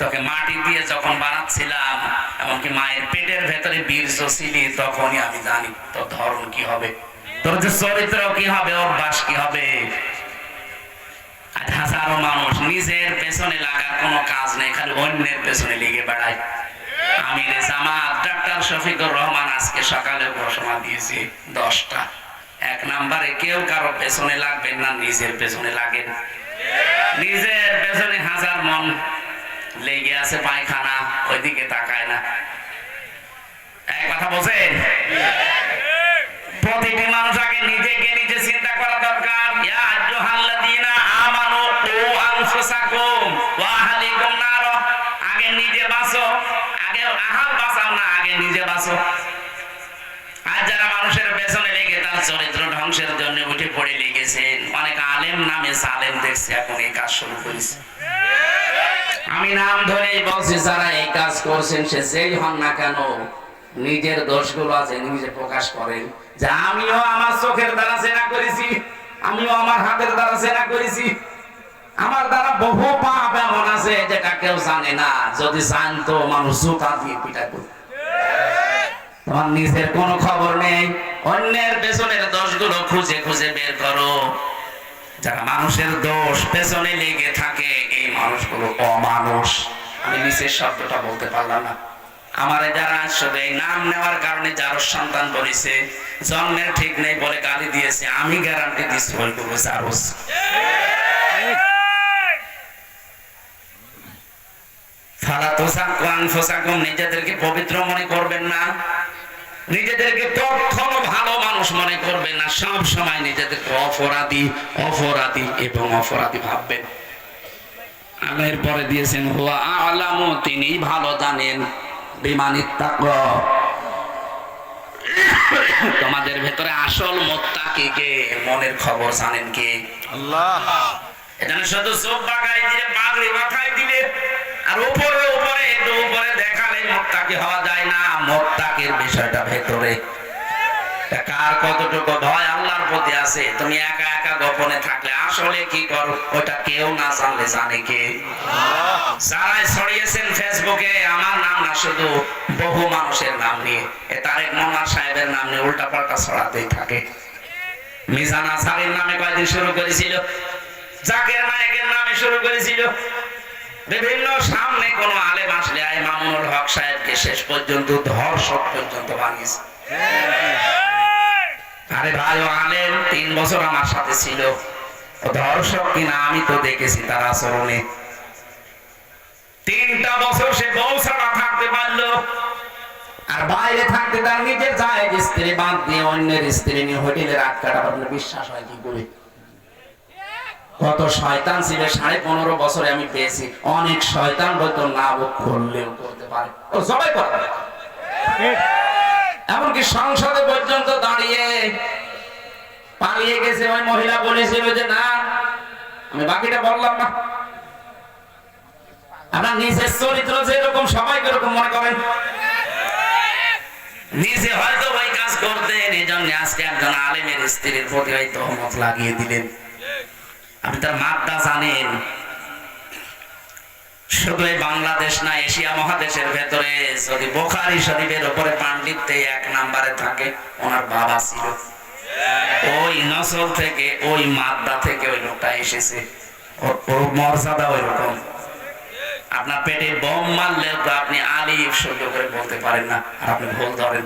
তোকে মাটি দিয়ে যখন বানাচ্ছিলাম, এমনকি মায়ের পেটের ভেতরে বীর্য ছিলি তখনই আমি জানি তোর ধর্ম কি হবে। তোর যে চরিত্র কি হবে, অভ্যাস কি হবে। হাজারো মানুষ নিজের পেছনে লাগার কোনো কাজ নেই, খালি অন্যের পেছনে লেগে বেড়ায়। আমিরে জামাত, ডাক্তার শফিকুর রহমান আজকে সকালে ঘোষণা দিয়েছে, দশটা। এক নাম্বারে কেউ কারও পেছনে লাগবেন না, নিজের পেছনে লাগেন নিজের পেছনে হাজার মন লেগে আছে পায়খানা, ওইদিকে তাকায় না। এক কথা প্রতিটি মানুষ আগে নিজেকে নিজে চিন্তা করা দরকার। আগে নিজে বাঁচো, আগে আহাল বাঁচাও না, আগে নিজে বাঁচো। আর যারা মানুষের পেছনে লেগে তার চরিত্র ধ্বংসের জন্য উঠে পড়ে লেগেছেন অনেক আলেম নামে দেখছে, এখন এই কাজ শুরু করেছে। আমি নাম ধরেই বলছি, যারা এই কাজ করছেন, সে যেই হন না কেন, নিজের আছে, নিজে প্রকাশ করেন। আমিও আমার চোখের দ্বারা চেনা করেছি, আমিও আমার হাতের দ্বারা চেনা করেছি। আমার দ্বারা বহু পাপ এমন আছে, যেটা কেউ জানে না। যদি জানতো, মানুষ জুতা দিয়ে পিটা করত। তোমার নিজের কোনো খবর নেই। অন্যের পেছনের দোষগুলো খুঁজে খুঁজে বের করো। যারা মানুষের দোষ পেছনে লেগে থাকে, এই মানুষগুলো অমানুষ। আমি নিচের শব্দটা বলতে পারলাম না। আমার যারা আসলে এই নাম নেওয়ার কারণে যার সন্তান বলেছে, জন্মের ঠিক নেই বলে গালি দিয়েছে, আমি গ্যারান্টি দিচ্ছি ওইগুলো জারস ফালা আনফুসাকুম নিজেদেরকে পবিত্র মনে করবেন না। নিজেদেরকে কখনো ভালো মানুষ মনে করবেন না। সব সময় নিজেদেরকে অপরাধী অপরাধী এবং অপরাধী ভাববেন আল্লাহর পরে দিয়েছেন হুয়া আলামু তিনি ভালো জানেন। বিমানিত তোমাদের ভেতরে আসল মোত্তাকি কে কে? মনের খবর জানেন কে? আল্লাহ। এখানে শুধু চোখ বাগাই দিলে পাগড়ি মাথায় দিলে আর উপরে উপরে একটু উপরে দেখালে মোত্তাকি হওয়া যায় না, মোত্তাকির বিষয়টা ভেতরে। কার কতটুকু ভয় আল্লাহর প্রতি আছে? তুমি একা একা গোপনে থাকলে আসলে কি করো? ওটা কেউ না জানলে জানে কে? যারাই ছড়িয়েছেন ফেসবুকে, আমার নাম না, শুধু বহু মানুষের নাম নিয়ে। তারেক মোহাম্মদ সাহেবের নাম নিয়ে উল্টা পাল্টা ছড়াতেই থাকে। মিজান আজহারের নামে কয়দিন শুরু করেছিল? জাকের নায়কের নামে শুরু করেছিল। বিভিন্ন সামনে কোন আলেম আসলে আই মামুনুল হক সাহেবকে শেষ পর্যন্ত ধর্ষক পর্যন্ত বানিয়েছে। আরে ভাই, ও আলেম, তিন বছর আমার সাথে ছিল। ধর্ষক কিনা আমি তো দেখেছি তার আচরণে। তিনটা বছর সে বউ ছাড়া থাকতে পারল। আর বাইরে থাকতে তার নিজের জায়েজ স্ত্রী বাদ দিয়ে অন্যের স্ত্রী নিয়ে হোটেলে রাত কাটাবার বিশ্বাস হয় কি করে? কত শয়তান ছিল? সাড়ে পনেরো বছরে আমি পেয়েছি। অনেক শয়তান হয়তো না করলেও করতে পারে। ও সবাই করতে এমনকি সংসদে পর্যন্ত দাঁড়িয়ে পালিয়ে গেছে ওই মহিলা বলেছিল যে, না, আমি বাকিটা বললাম না। আপনার নিজের চরিত্র যেরকম, সবাই এরকম মনে করেন? নিজে হয়তো ওই কাজ করতেন এই জন্য আজকে একজন আলেমের স্ত্রীর প্রতি হয়তো তহমত লাগিয়ে দিলেন। আপনি তার মাদ্দা জানেন শুধু বাংলাদেশ না, এশিয়া মহাদেশের ভেতরে যদি বোখারি শরীফের উপরে পাণ্ডিত্যে এক নাম্বারে থাকে, ওনার বাবা ছিল। ওই নসল থেকে, ওই মাদ্দা থেকে ওই লোকটা এসেছে। মর্যাদা ওই রকম আপনার পেটে বোম মারলে তো আপনি আলিফ সহ্য করে বলতে পারেন না, আর আপনি ভুল ধরেন।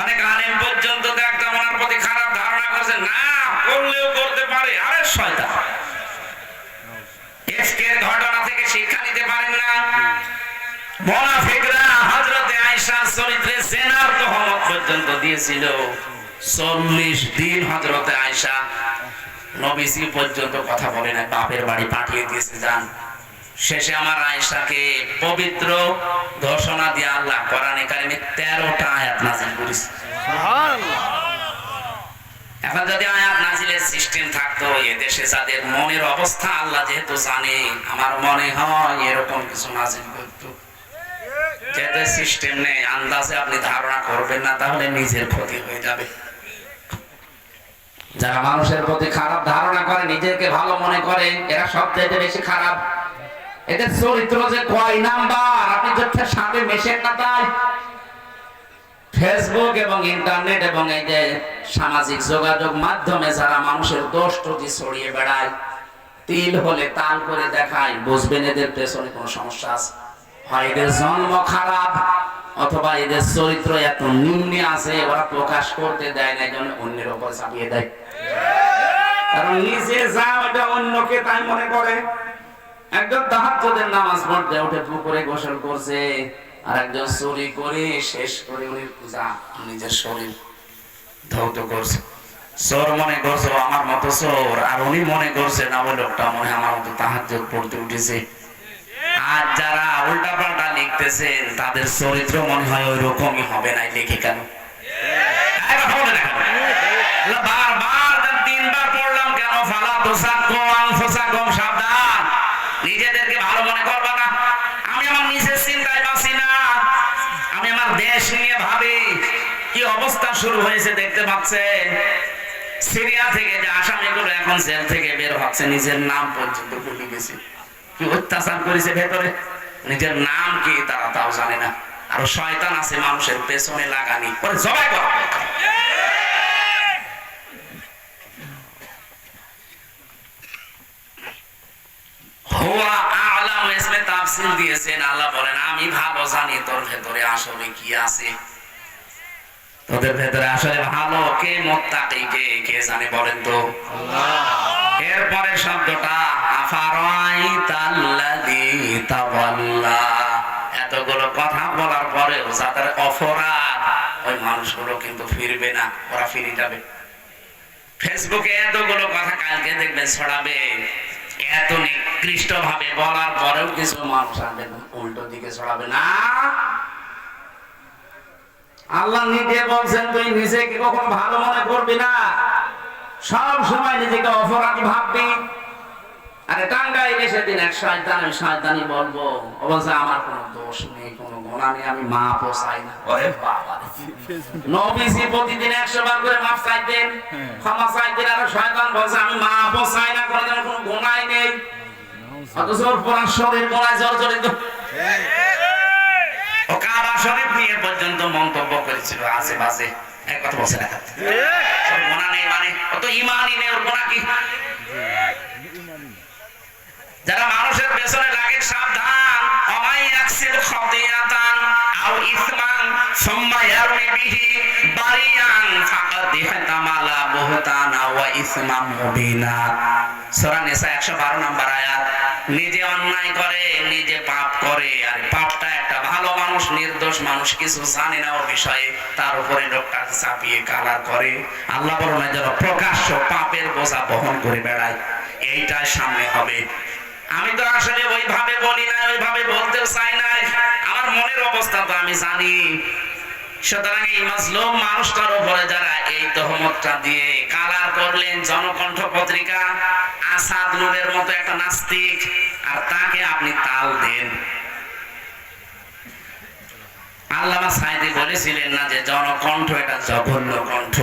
অনেক আলেম পর্যন্ত দেখতাম ওনার প্রতি খারাপ ধারণা করছে, না, করলেও করতে পারে। আরে শয়তান। ঘটনা থেকে শিক্ষা নিতে পারেন না। মোনাফিকরা হযরতে চরিত্রে জেনার পর্যন্ত দিয়েছিল। চল্লিশ দিন হযরতে আয়েশা নবীজি পর্যন্ত কথা বলে না বাপের বাড়ি পাঠিয়ে দিয়েছে, যান। শেষে আমার আয়েশাকে পবিত্র ঘোষণা দিয়ে আল্লাহ কোরআনে কারিমে তেরোটা আয়াত নাজিল করেছে সুবহানাল্লাহ এখন যদি আয়াত নাজিলের সিস্টেম থাকতো দেশে যাদের মনের অবস্থা আল্লাহ যেহেতু জানে, আমার মনে হয় এরকম কিছু যেহেতু সিস্টেম নেই, আন্দাজে আপনি ধারণা করবেন না, তাহলে নিজের ক্ষতি হয়ে যাবে। যারা মানুষের প্রতি খারাপ ধারণা করে, নিজেকে ভালো মনে করে, এরা সবচেয়ে বেশি খারাপ। এদের চরিত্র যে কয় নাম্বার, আপনি সাথে মেশেন না তাই? ফেসবুক এবং ইন্টারনেট এবং এই যে সামাজিক যোগাযোগ মাধ্যমে যারা মানুষের দোষ ত্রুটি ছড়িয়ে বেড়ায়, তিল হলে তাল করে দেখায়, বুঝবেন এদের পেছনে কোনো সমস্যা আছে? হয় এদের জন্ম খারাপ, অথবা এদের চরিত্র এত নিম্নে আছে, ওরা প্রকাশ করতে দেয় না এই জন্য অন্যের উপর চাপিয়ে দেয়। কারণ নিজে যা ওটা অন্যকে তাই মনে করে। একজন তাহাজ্জুদের নামাজ পড়তে উঠে পুকুরে গোসল করছে আর একজন চুরি করে শেষ করে উনি পূজা, নিজের শরীর। ধৌত করছে। চোর মনে করছে আমার মতো চোর। আর উনি মনে করছে, না, ওই লোকটা মনে আমার মতো তাহাজ্জুদ পড়তে উঠেছে। আর যারা উল্টা পাল্টা লিখতেছেন তাদের চরিত্র মনে হয় ওই রকমই হবে না লিখে কেন? মনে আমি আমার দেশ নিয়ে ভাবি। কি অবস্থা শুরু হয়েছে দেখতে পাচ্ছেন সিরিয়া থেকে যে আসামিগুলো এখন জেল থেকে বের হচ্ছে, নিজের নাম পর্যন্ত ভুলে গেছে। কি অত্যাচার করেছে ভেতরে? নিজের নাম কি তারা তাও জানে না। আর শয়তান আছে মানুষের পেছনে লাগানি। পরে জবাই করা। আমি ভালো জানি তোর ভেতরে আসলে কি আছে। তোদের ভেতরে আসলে ভালো কে মোত্তাকি কে কে জানে বলেন তো? এরপরে শব্দটা আফারাইতাল্লাযী তাওয়াল্লা। এতগুলো কথা বলার পরেও যাদের অপরাধ ওই মানুষগুলো কিন্তু ফিরবে না ওরা ফিরে যাবে। ফেসবুকে এতগুলো কথা কালকে দেখবেন ছড়াবে। এত নিকৃষ্ট ভাবে বলার পরেও কিছু মানুষ আনবে উল্টো দিকে ছড়াবে না। আল্লাহ নিজে বলছেন, তুই নিজেকে কখনো ভালো মনে করবি না? সব সময় নিজেকে অপরাধী ভাববি। আরে টাঙ্গাইলে সেদিন এক শয়তান ওই শয়তানি বলব অবশ্য আমার কোনো দোষ নেই, কোনো গোনা নেই, আমি মা পোষাই না। ওরে বাবা। নবীজি প্রতিদিন একশো বার করে মাফ চাইতেন, ক্ষমা চাইতেন, আর শয়তান বলছে, আমি মা পোষাই না কোনো কোনো গোনাই নেই। অথচ ওর পুরা শরীর গোনায় জর্জরিত। ও কাবা শরীফ নিয়ে পর্যন্ত মন্তব্য করেছিল? আশেপাশে এক কথা বলছে না। নেই মানে ও তো ইমানই নেই ওর গোনা কি? যারা মানুষের পেছনে লাগে, সাবধান। অমাই ইয়াকসির খাদিয়াতান আও ইসমান, সুম্মা ইয়ারমি বিহি বারিয়ান, ফাকাদ ইহতামালা বুহতানা ওয়া ইসমান মুবিনা। সূরা নিসা 112 নম্বর আয়াত, নিজে অন্যায় করে, নিজে পাপ করে, আর পাপটা মানুষ, নির্দোষ মানুষ কিছু জানে না ও বিষয়ে। তার উপরে লোকটা চাপিয়ে কালার করে। আল্লাহ বলেন যেন প্রকাশ্য পাপের বোঝা বহন করে বেড়ায়। এইটাই সামনে হবে। আমি তো আসলে ওইভাবে বলি না, ওইভাবে বলতেও চাই না। আমার মনের অবস্থা তো আমি জানি। সুতরাং এই মাজলুম মানুষটার উপরে যারা এই তহমতটা দিয়ে কালার করলেন জনকণ্ঠ পত্রিকা, আসাদ মতো একটা নাস্তিক, আর তাকে আপনি তাল দেন। আল্লামা সাইদি বলেছিলেন না যে জনকণ্ঠ এটা জঘন্য কণ্ঠ।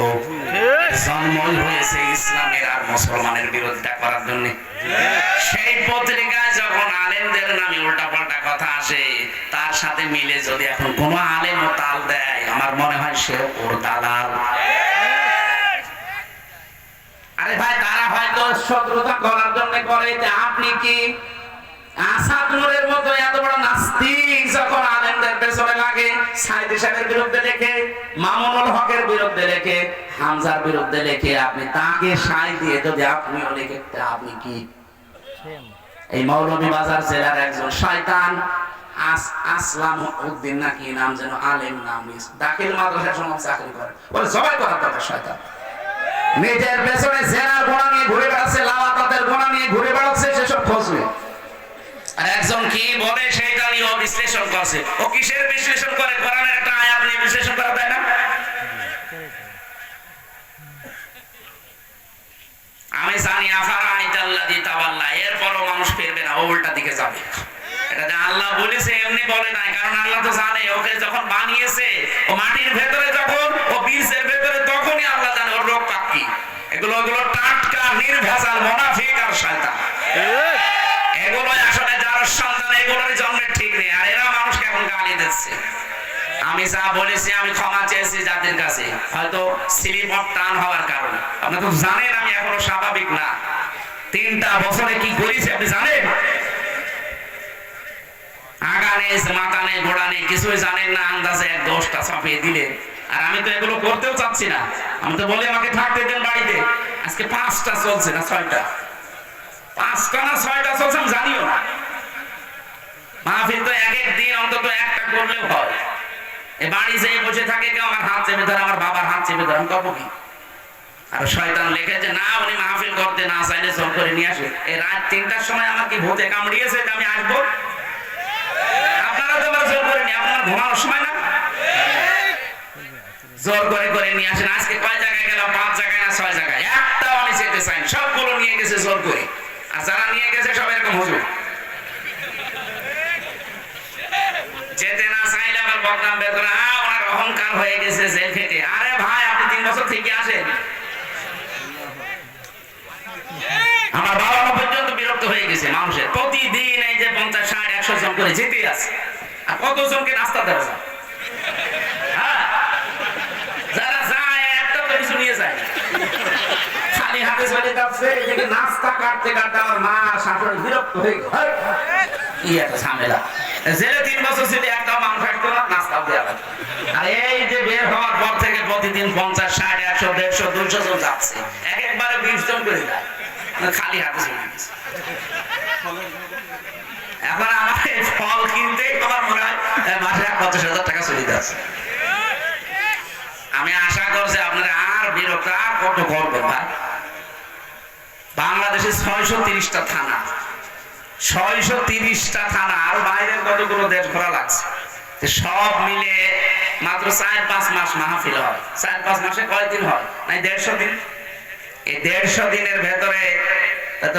জন্মই হয়েছে ইসলামের আর মুসলমানের বিরোধিতা করার জন্য। সেই পত্রিকায় যখন আলেমদের নামে উল্টাপাল্টা কথা আসে তার সাথে মিলে যদি এখন কোনো আলেম তাল দেয় আমার মনে হয় সে ওর দালাল। আরে ভাই তারা হয়তো শত্রুতা করার জন্য করে যে আপনি কি আসাদ নূরের মতো এত বড় নাস্তিক যখন আলেমদের পেছনে লাগে সাইদি বিরুদ্ধে লেখে মামুনুল হকের বিরুদ্ধে লেখে হামজার বিরুদ্ধে লেখে আপনি তাকে সাই দিয়ে যদি আপনিও লেখে আপনি কি? এই মৌলভী বাজার জেলার একজন শয়তান আস আসলাম উদ্দিন নাকি নাম যেন আলেম নাম দাখিল মাদ্রাসার সময় চাকরি করে। বলে সবাই করার দরকার শয়তান। নিজের পেছনে জেনার গোনা নিয়ে ঘুরে বেড়াচ্ছে লাওয়াতাতের গোনা নিয়ে ঘুরে বেড়াচ্ছে সেসব খোঁজবে আর একজন কি বলে সেইটা নিয়ে বিশ্লেষণ করছে। ও কিসের বিশ্লেষণ করে? কোরআনের একটা আয়াত নিয়ে বিশ্লেষণ করা যায় না? আমি জানি আফারা আইতাল্লাদি তাওয়াল্লা, এরপরও মানুষ ফিরবে না উল্টা দিকে যাবে। এটা যে আল্লাহ বলেছে, এমনি বলে নাই, কারণ আল্লাহ তো জানে, ওকে যখন বানিয়েছে, ও আমি যা বলেছি আমি ক্ষমা চেয়েছি জাতির কাছে। হয়তো স্লিপ টান হওয়ার কারণে। আপনি তো জানেন, আমি এখনও স্বাভাবিক না। তিনটা বছরে কি করেছি আপনি জানেন? ছয়টা? চলছে জানিও না। মাহফিল তো এক এক দিন অন্তত একটা করলেও হয়। জোর করে করে নিয়ে আসেন। আজকে কয় জায়গায় গেলাম? পাঁচ জায়গায় না ছয় জায়গায়? একটাও আমি যেতে সবগুলো নিয়ে গেছে জোর করে। আর যারা নিয়ে গেছে সব এরকম হুজুর যেতে না করে আ, ওনার অহংকার হয়ে গেছে জেল খেটে আরে ভাই আপনি তিন বছর থেকে আসেন। আমার বাবা পর্যন্ত বিরক্ত হয়ে গেছে মানুষের। প্রতিদিন এই যে পঞ্চাশ ষাট একশো জন করে যেতে আছে। আর কতজনকে নাস্তা দেওয়া যায়? হ্যাঁ? বিরক্ত হয়ে জেলে তিন বছর ছিল একটা মানুষ মানে আমি আশা করছি আপনারা আর বিরক্ত আর কত করবেন ভাই বাংলাদেশে ছয়শো তিরিশটা থানা। ছয়শো তিরিশটা থানা। আর বাইরের কতগুলো দেশ ঘোরা লাগছে? সব মিলে মাত্র চার পাঁচ মাস মাহফিল হয়। চার পাঁচ মাসে কয়দিন হয়? নাই, দেড়শো দিন। এই দেড়শো দিনের ভেতরে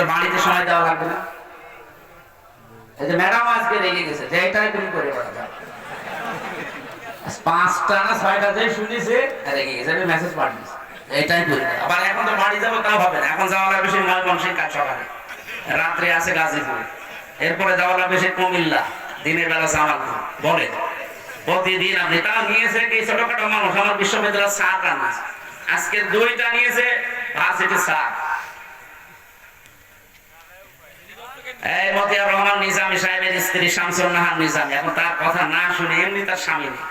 বাড়িতে সময় দেওয়া লাগবে না। পাঁচটা না শুনেছে মেসেজ এটাই আবার এখন বাড়ি যাব না। এখন যাওয়া রাত্রে আছে গাজীপুর। এরপরে যাওয়া লাগবে সেই কুমিল্লা। দিনের বেলা জামালপুর। বলে। প্রতিদিন আপনি তাও নিয়েছে কি ছোটখাটো মানুষ, আমার বিশ্ববিদ্যালয়ের সার রান্না আজকে দুইটা নিয়েছে ভার্সিটি সার এই রহমান নিজামী সাহেবের স্ত্রী নাহার নিজামী, এখন তার কথা না শুনে এমনি তার স্বামী নেই।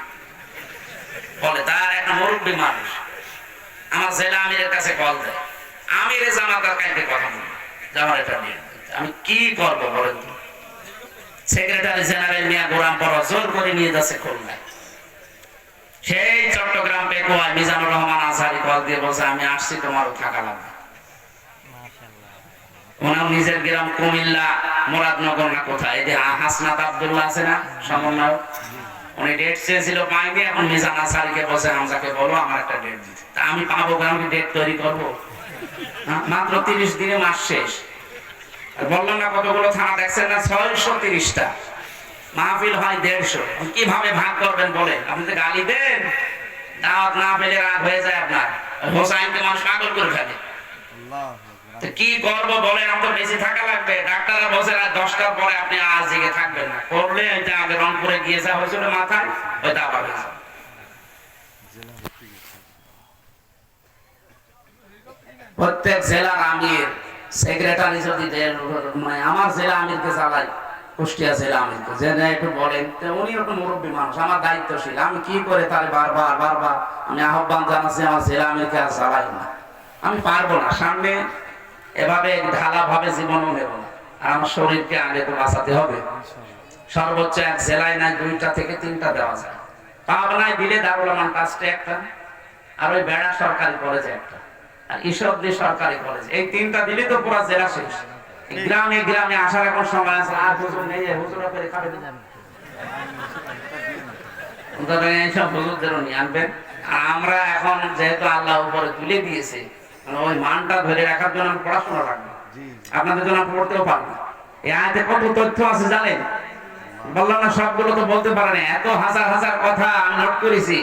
বলে, তার একটা মুরব্বী মানুষ, আমার জেলা আমিরের কাছে কল দেয়। আমিরে জামাতার কাছে কথা বলে। জামার এটা নিয়ে। আমি কি করব বলেন তো? সেক্রেটারি জেনারেল মিয়া গোরাম পর জোর করে নিয়ে যাচ্ছে খুলনায়। সেই চট্টগ্রাম পেকুয়ায় মিজানুর রহমান আজহারি কল দিয়ে বলছে আমি আসছি তোমারও থাকা লাগবে। ওনার নিজের গ্রাম কুমিল্লা মুরাদনগর না কোথায়? এই যে হাসনাত আব্দুল্লাহ আছে না সমন্বয় উনি ডেট চেয়েছিল পাইনি এখন মিজান বসে হামজাকে বলো আমার একটা ডেট দিতে। তা আমি পাবো আমি ডেট তৈরি করব। হ্যাঁ, মাত্র তিরিশ দিনে মাস শেষ। বললাম না, কতগুলো থানা দেখছেন না? ছয়শো তিরিশটা। মাহফিল হয় দেড়শো। কীভাবে ভাগ করবেন বলে আপনি তো গালি দেন। দাওয়াত না পেলে রাগ হয়ে যায় আপনার। হোসাইনকে মানুষ পাগল করে ফেলে। কি করব বলেন? তো বেশি থাকা লাগবে। ডাক্তাররা বসে রাত দশটার পরে আপনি আজ জেগে থাকবেন না। করলে ওইটা আগে রংপুরে গিয়ে যা হয়েছিল মাথায়, ওইটা আবার হয়েছে। প্রত্যেক জেলার আমির সেক্রেটারি যদি মানে আমার জেলা আমিরকে চালাই কুষ্টিয়া জেলা আমিরকে। যে একটু বলেন উনি একটু মুরব্বী মানুষ, আমার দায়িত্বশীল। আমি কি করে তার বারবার বারবার, আমি আহ্বান জানাচ্ছি, আমার জেলা আমিরকে আর চালাই না। আমি পারব না। সামনে এভাবে ঢালা ভাবে জীবনও নেব না। আর আমার শরীরকে আগে তো বাঁচাতে হবে। সর্বোচ্চ এক জেলায় নাই, দুইটা থেকে তিনটা দেওয়া যায়। পাবনায় দিলে দারুল আমান ট্রাস্টে একটা, আর ওই বেড়া সরকারি কলেজে একটা। ঈশ্বরদী সরকারি কলেজ এই তিনটা দিলে তো পুরো জেলা শেষ। গ্রামে গ্রামে আসার এখন সময় আছে আর হুজুর নেই হুজুরা করে খাবে এইসব হুজুরদেরও নিয়ে আনবেন। আমরা এখন যেহেতু আল্লাহ উপরে তুলে দিয়েছে মানে ওই মানটা ধরে রাখার জন্য আমি পড়াশোনা রাখব আপনাদের জন্য পড়তেও পারব। এই আয়তে কত তথ্য আছে জানেন? বললাম না সবগুলো তো বলতে পারে না। এত হাজার হাজার কথা আমি নোট করেছি।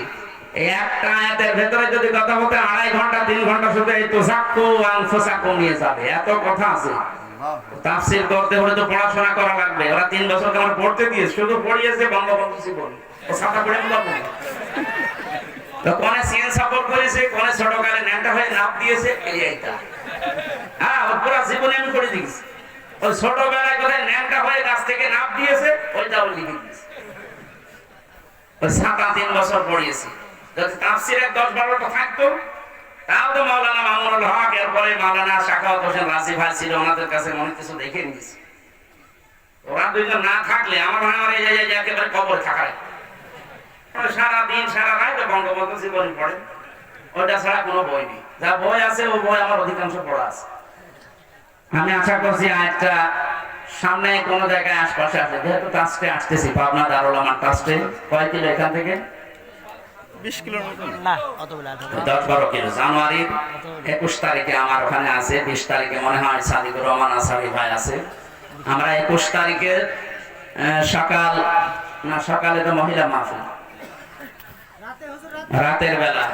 একটা আয়াতের ভেতরে যদি কথা বলতে আড়াই ঘণ্টা, তিন ঘণ্টা শুধু এই তোষাক্কু নিয়ে যাবে। এত কথা আছে। তাফসির করতে হলে তো পড়াশোনা করা লাগবে। ওরা তিন বছর তোমার পড়তে দিয়ে শুধু পড়িয়েছে বঙ্গবন্ধু জীবন। ও ছাতা পড়ে তো কোনে সিএন সাপোর্ট করেছে, কোনে হয়ে দিয়েছে, এই এইটা। হ্যাঁ ওর জীবনে আমি করে দিয়েছি। ওই ছোটবেলায় কোথায় ন্যাংটা হয়ে গাছ থেকে নাপ দিয়েছে, ওইটাও লিখে দিয়েছে। ওই সাত তিন বছর পড়িয়েছি। যদি তাফসিরের দশ বারোটা থাকতো, তাও তো মাওলানা মামুনুল হক, এরপরে শাখাওয়াত হোসেন রাজি ভাই ছিল, ওনাদের কাছে কিছু দেখে ওরা দুইজন না থাকলে আমার মনে হয় এই যে- একেবারে কবরে সারা দিন, সারা রাত বঙ্গবন্ধু পড়ে। ওইটা ছাড়া কোনো বই নেই। যা বই আছে, ও বই আমার অধিকাংশ পড়া আছে। আমি আশা করছি আজটা সামনে কোনো জায়গায় আশপাশে আছে। যেহেতু ট্রাস্টে আসতেছি, পাবনা দারুল আমার ট্রাস্টে কয় কিলো এখান থেকে? বিশ কিলোর মতো। না অতগুলা দশ বারো কিলো। জানুয়ারির একুশ তারিখে আমার ওখানে আছে বিশ তারিখে মনে হয় সাদিকুর রহমান আসারি ভাই আছে। আমরা একুশ তারিখে সকাল না সকালে তো মহিলা মাহফিল। রাতের বেলা।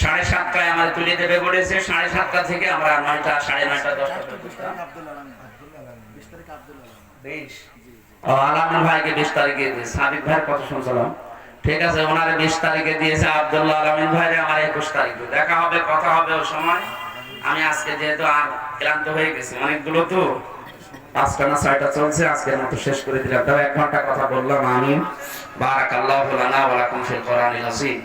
সাড়ে সাতটায় আমার তুলে দেবে বলেছে। সাড়ে সাতটা থেকে আমরা নয়টা সাড়ে নয়টা দশটা। ও আলামিন ভাইকে বিশ তারিখে সাদিক ভাইয়ের কথা শুনছিলাম। ঠিক আছে, ওনার বিশ তারিখে দিয়েছে আবদুল্লাহ আলামিন ভাই আমার একুশ তারিখে। দেখা হবে, কথা হবে ওই সময়। আমি আজকে যেহেতু আর ক্লান্ত হয়ে গেছি, অনেকগুলো তো পাঁচটা না ছয়টা চলছে আজকের মতো শেষ করে দিলাম। তবে এক ঘণ্টা কথা বললাম আমি বারাকাল্লাহ লানা ওয়া লাকুম ফিল কোরআনিল আযীম।